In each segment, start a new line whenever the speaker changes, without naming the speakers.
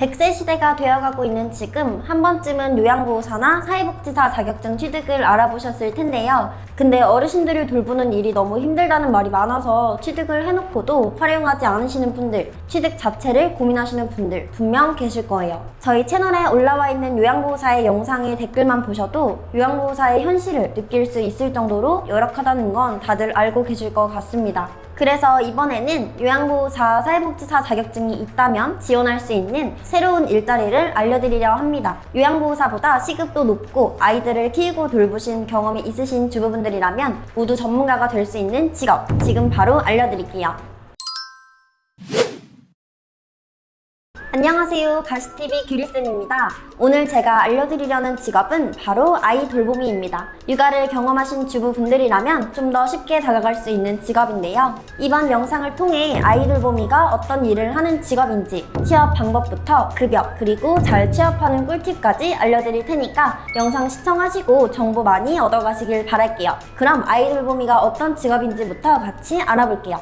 100세 시대가 되어가고 있는 지금 한 번쯤은 요양보호사나 사회복지사 자격증 취득을 알아보셨을 텐데요. 근데 어르신들을 돌보는 일이 너무 힘들다는 말이 많아서 취득을 해놓고도 활용하지 않으시는 분들, 취득 자체를 고민하시는 분들 분명 계실 거예요. 저희 채널에 올라와 있는 요양보호사의 영상의 댓글만 보셔도 요양보호사의 현실을 느낄 수 있을 정도로 열악하다는 건 다들 알고 계실 것 같습니다. 그래서 이번에는 요양보호사 사회복지사 자격증이 있다면 지원할 수 있는 새로운 일자리를 알려드리려 합니다. 요양보호사보다 시급도 높고 아이들을 키우고 돌보신 경험이 있으신 주부분들이라면 모두 전문가가 될 수 있는 직업 지금 바로 알려드릴게요. 안녕하세요. 가시TV 규리쌤입니다. 오늘 제가 알려드리려는 직업은 바로 아이 돌보미입니다. 육아를 경험하신 주부분들이라면 좀 더 쉽게 다가갈 수 있는 직업인데요. 이번 영상을 통해 아이 돌보미가 어떤 일을 하는 직업인지, 취업 방법부터 급여, 그리고 잘 취업하는 꿀팁까지 알려드릴 테니까 영상 시청하시고 정보 많이 얻어가시길 바랄게요. 그럼 아이 돌보미가 어떤 직업인지부터 같이 알아볼게요.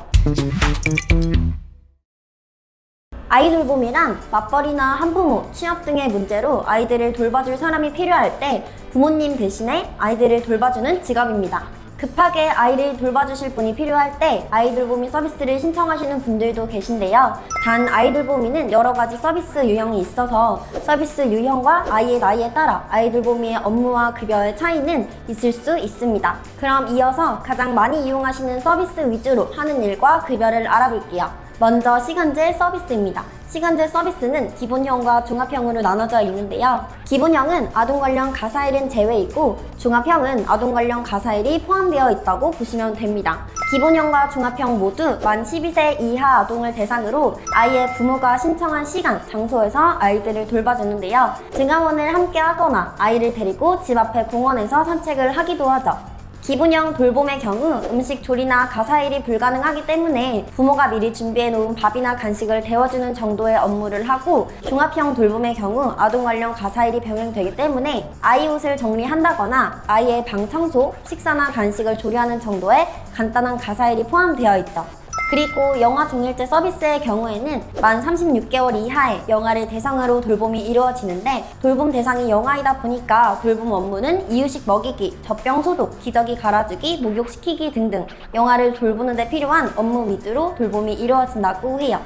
아이 돌봄이란 맞벌이나 한부모, 취업 등의 문제로 아이들을 돌봐줄 사람이 필요할 때 부모님 대신에 아이들을 돌봐주는 직업입니다. 급하게 아이를 돌봐주실 분이 필요할 때 아이 돌보미 서비스를 신청하시는 분들도 계신데요. 단 아이 돌보미는 여러 가지 서비스 유형이 있어서 서비스 유형과 아이의 나이에 따라 아이 돌보미의 업무와 급여의 차이는 있을 수 있습니다. 그럼 이어서 가장 많이 이용하시는 서비스 위주로 하는 일과 급여를 알아볼게요. 먼저 시간제 서비스입니다. 시간제 서비스는 기본형과 종합형으로 나눠져 있는데요. 기본형은 아동 관련 가사일은 제외이고 종합형은 아동 관련 가사일이 포함되어 있다고 보시면 됩니다. 기본형과 종합형 모두 만 12세 이하 아동을 대상으로 아이의 부모가 신청한 시간, 장소에서 아이들을 돌봐주는데요. 등하원을 함께 하거나 아이를 데리고 집 앞에 공원에서 산책을 하기도 하죠. 기본형 돌봄의 경우 음식 조리나 가사일이 불가능하기 때문에 부모가 미리 준비해 놓은 밥이나 간식을 데워주는 정도의 업무를 하고 종합형 돌봄의 경우 아동 관련 가사일이 병행되기 때문에 아이 옷을 정리한다거나 아이의 방 청소, 식사나 간식을 조리하는 정도의 간단한 가사일이 포함되어 있죠. 그리고 영아 종일제 서비스의 경우에는 만 36개월 이하의 영아를 대상으로 돌봄이 이루어지는데 돌봄 대상이 영아이다 보니까 돌봄 업무는 이유식 먹이기, 젖병 소독, 기저귀 갈아주기, 목욕시키기 등등 영아를 돌보는 데 필요한 업무 위주로 돌봄이 이루어진다고 해요.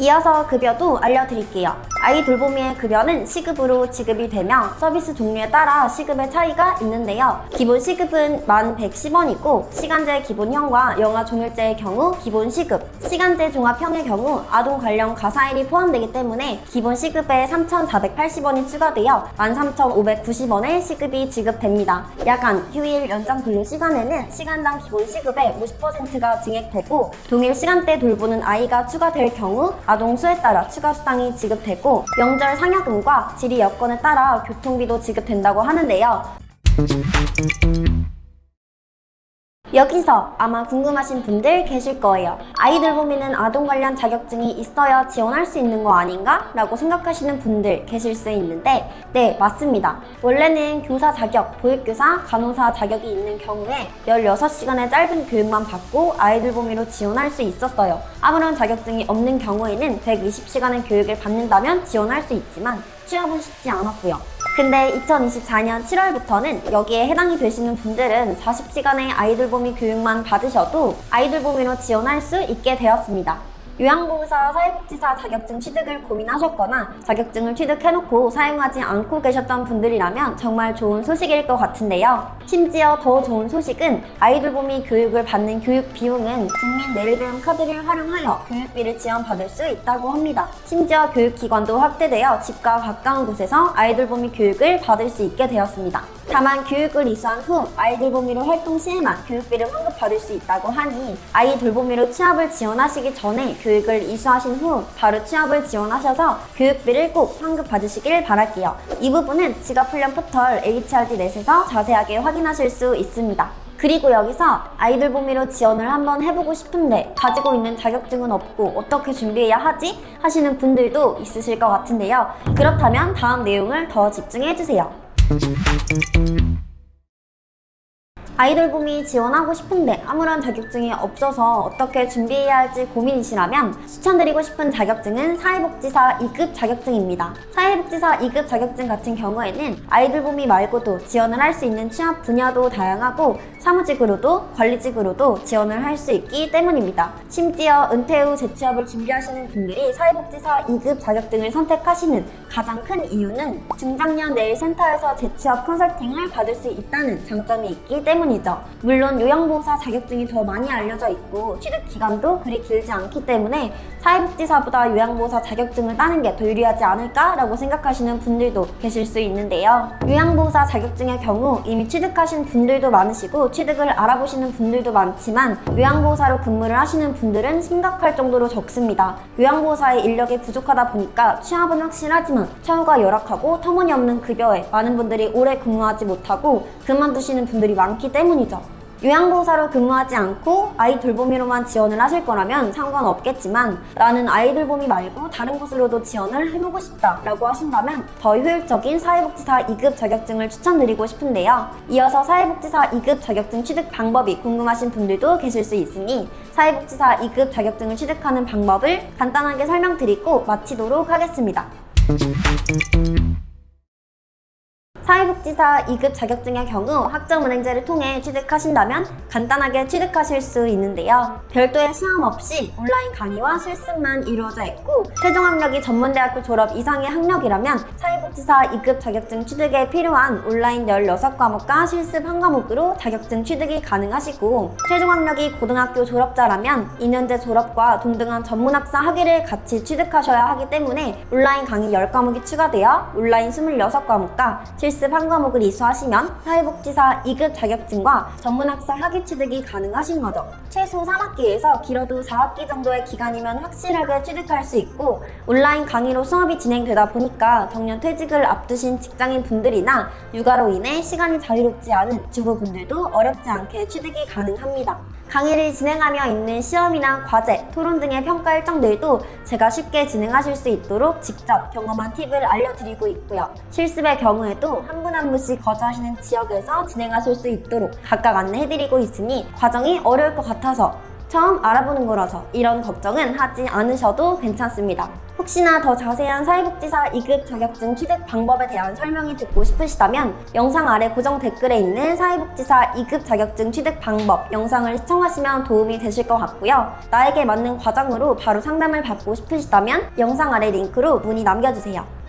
이어서 급여도 알려드릴게요. 아이 돌보미의 급여는 시급으로 지급이 되며 서비스 종류에 따라 시급의 차이가 있는데요. 기본 시급은 만 110원이고 시간제 기본형과 영아 종일제의 경우 기본 시급, 시간제 종합형의 경우 아동 관련 가사일이 포함되기 때문에 기본 시급에 3,480원이 추가되어 13,590원의 시급이 지급됩니다. 야간, 휴일, 연장 근로 시간에는 시간당 기본 시급의 50%가 증액되고 동일 시간대 돌보는 아이가 추가될 경우 아동 수에 따라 추가 수당이 지급되고 명절 상여금과 지리 여건에 따라 교통비도 지급된다고 하는데요. 여기서 아마 궁금하신 분들 계실 거예요. 아이 돌보미는 아동 관련 자격증이 있어야 지원할 수 있는 거 아닌가? 라고 생각하시는 분들 계실 수 있는데, 네, 맞습니다. 원래는 교사 자격, 보육교사, 간호사 자격이 있는 경우에 16시간의 짧은 교육만 받고 아이 돌보미로 지원할 수 있었어요. 아무런 자격증이 없는 경우에는 120시간의 교육을 받는다면 지원할 수 있지만, 취업은 쉽지 않았고요. 근데 2024년 7월부터는 여기에 해당이 되시는 분들은 40시간의 아이돌보미 교육만 받으셔도 아이돌보미로 지원할 수 있게 되었습니다. 요양보호사 사회복지사 자격증 취득을 고민하셨거나 자격증을 취득해놓고 사용하지 않고 계셨던 분들이라면 정말 좋은 소식일 것 같은데요. 심지어 더 좋은 소식은 아이돌보미 교육을 받는 교육 비용은 국민 내일배움 카드를 활용하여 교육비를 지원받을 수 있다고 합니다. 심지어 교육기관도 확대되어 집과 가까운 곳에서 아이돌보미 교육을 받을 수 있게 되었습니다. 다만 교육을 이수한 후 아이들 보미로 활동 시에만 교육비를 환급받을 수 있다고 하니 아이 돌보미로 취업을 지원하시기 전에 교육을 이수하신 후 바로 취업을 지원하셔서 교육비를 꼭 환급받으시길 바랄게요. 이 부분은 직업훈련 포털 HRD넷에서 자세하게 확인하실 수 있습니다. 그리고 여기서 아이들 보미로 지원을 한번 해보고 싶은데 가지고 있는 자격증은 없고 어떻게 준비해야 하지? 하시는 분들도 있으실 것 같은데요. 그렇다면 다음 내용을 더 집중해주세요. Thank you. 아이돌봄이 지원하고 싶은데 아무런 자격증이 없어서 어떻게 준비해야 할지 고민이시라면 추천드리고 싶은 자격증은 사회복지사 2급 자격증입니다. 사회복지사 2급 자격증 같은 경우에는 아이돌봄이 말고도 지원을 할 수 있는 취업 분야도 다양하고 사무직으로도 관리직으로도 지원을 할 수 있기 때문입니다. 심지어 은퇴 후 재취업을 준비하시는 분들이 사회복지사 2급 자격증을 선택하시는 가장 큰 이유는 중장년 내일 센터에서 재취업 컨설팅을 받을 수 있다는 장점이 있기 때문 이죠. 물론 요양보호사 자격증이 더 많이 알려져 있고 취득 기간도 그리 길지 않기 때문에 사회복지사보다 요양보호사 자격증을 따는 게 더 유리하지 않을까라고 생각하시는 분들도 계실 수 있는데요. 요양보호사 자격증의 경우 이미 취득하신 분들도 많으시고 취득을 알아보시는 분들도 많지만 요양보호사로 근무를 하시는 분들은 심각할 정도로 적습니다. 요양보호사의 인력이 부족하다 보니까 취업은 확실하지만 처우가 열악하고 터무니없는 급여에 많은 분들이 오래 근무하지 못하고 그만두시는 분들이 많기 때문 이죠. 요양보호사로 근무하지 않고 아이 돌보미로만 지원을 하실 거라면 상관없겠지만 나는 아이 돌보미 말고 다른 곳으로도 지원을 해보고 싶다라고 하신다면 더 효율적인 사회복지사 2급 자격증을 추천드리고 싶은데요. 이어서 사회복지사 2급 자격증 취득 방법이 궁금하신 분들도 계실 수 있으니 사회복지사 2급 자격증을 취득하는 방법을 간단하게 설명드리고 마치도록 하겠습니다. 사회복지사 2급 자격증의 경우 학점은행제를 통해 취득하신다면 간단하게 취득하실 수 있는데요. 별도의 시험 없이 온라인 강의와 실습만 이루어져 있고 최종 학력이 전문대학교 졸업 이상의 학력이라면 사회복지사 2급 자격증 취득에 필요한 온라인 16과목과 실습 1과목으로 자격증 취득이 가능하시고 최종 학력이 고등학교 졸업자라면 2년제 졸업과 동등한 전문학사 학위를 같이 취득하셔야 하기 때문에 온라인 강의 10과목이 추가되어 온라인 26과목과 실습 1과목을 이수하시면 사회복지사 2급 자격증과 전문학사 학위 취득이 가능하신 거죠. 최소 3학기에서 길어도 4학기 정도의 기간이면 확실하게 취득할 수 있고 온라인 강의로 수업이 진행되다 보니까 정년 퇴직을 앞두신 직장인 분들이나 육아로 인해 시간이 자유롭지 않은 주부분들도 어렵지 않게 취득이 가능합니다. 강의를 진행하며 있는 시험이나 과제, 토론 등의 평가 일정들도 제가 쉽게 진행하실 수 있도록 직접 경험한 팁을 알려드리고 있고요. 실습의 경우에도 한 분한 분씩 거주하시는 지역에서 진행하실 수 있도록 각각 안내해드리고 있으니 과정이 어려울 것 같아서 처음 알아보는 거라서 이런 걱정은 하지 않으셔도 괜찮습니다. 혹시나 더 자세한 사회복지사 2급 자격증 취득 방법에 대한 설명이 듣고 싶으시다면 영상 아래 고정 댓글에 있는 사회복지사 2급 자격증 취득 방법 영상을 시청하시면 도움이 되실 것 같고요. 나에게 맞는 과정으로 바로 상담을 받고 싶으시다면 영상 아래 링크로 문의 남겨주세요.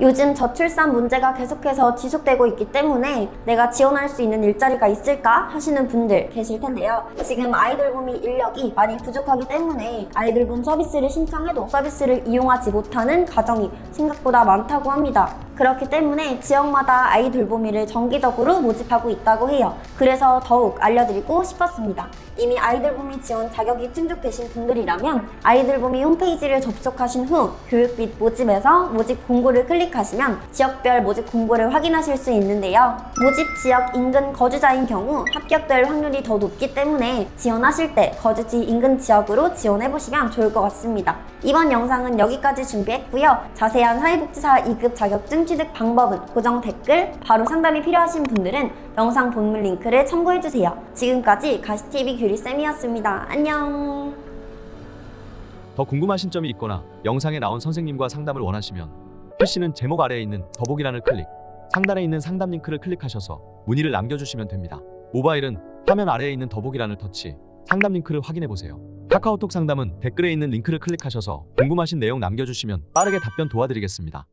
요즘 저출산 문제가 계속해서 지속되고 있기 때문에 내가 지원할 수 있는 일자리가 있을까 하시는 분들 계실 텐데요. 지금 아이돌봄이 인력이 많이 부족하기 때문에 아이돌봄 서비스를 신청해도 서비스를 이용하지 못하는 가정이 생각보다 많다고 합니다. 그렇기 때문에 지역마다 아이돌봄이를 정기적으로 모집하고 있다고 해요. 그래서 더욱 알려드리고 싶었습니다. 이미 아이돌봄이 지원 자격이 충족되신 분들이라면 아이돌봄이 홈페이지를 접속하신 후 교육 및 모집에서 모집 공고를 클릭하시면 지역별 모집 공고를 확인하실 수 있는데요. 모집 지역 인근 거주자인 경우 합격될 확률이 더 높기 때문에 지원하실 때 거주지 인근 지역으로 지원해보시면 좋을 것 같습니다. 이번 영상은 여기까지 준비했고요. 자세한 사회복지사 2급 자격증 취득 방법은 고정 댓글, 바로 상담이 필요하신 분들은 영상 본문 링크를 참고해주세요. 지금까지 가시TV 규리쌤이었습니다. 안녕!
더 궁금하신 점이 있거나 영상에 나온 선생님과 상담을 원하시면 PC는 제목 아래에 있는 더보기란을 클릭, 상단에 있는 상담 링크를 클릭하셔서 문의를 남겨주시면 됩니다. 모바일은 화면 아래에 있는 더보기란을 터치, 상담 링크를 확인해 보세요. 카카오톡 상담은 댓글에 있는 링크를 클릭하셔서 궁금하신 내용 남겨주시면 빠르게 답변 도와드리겠습니다.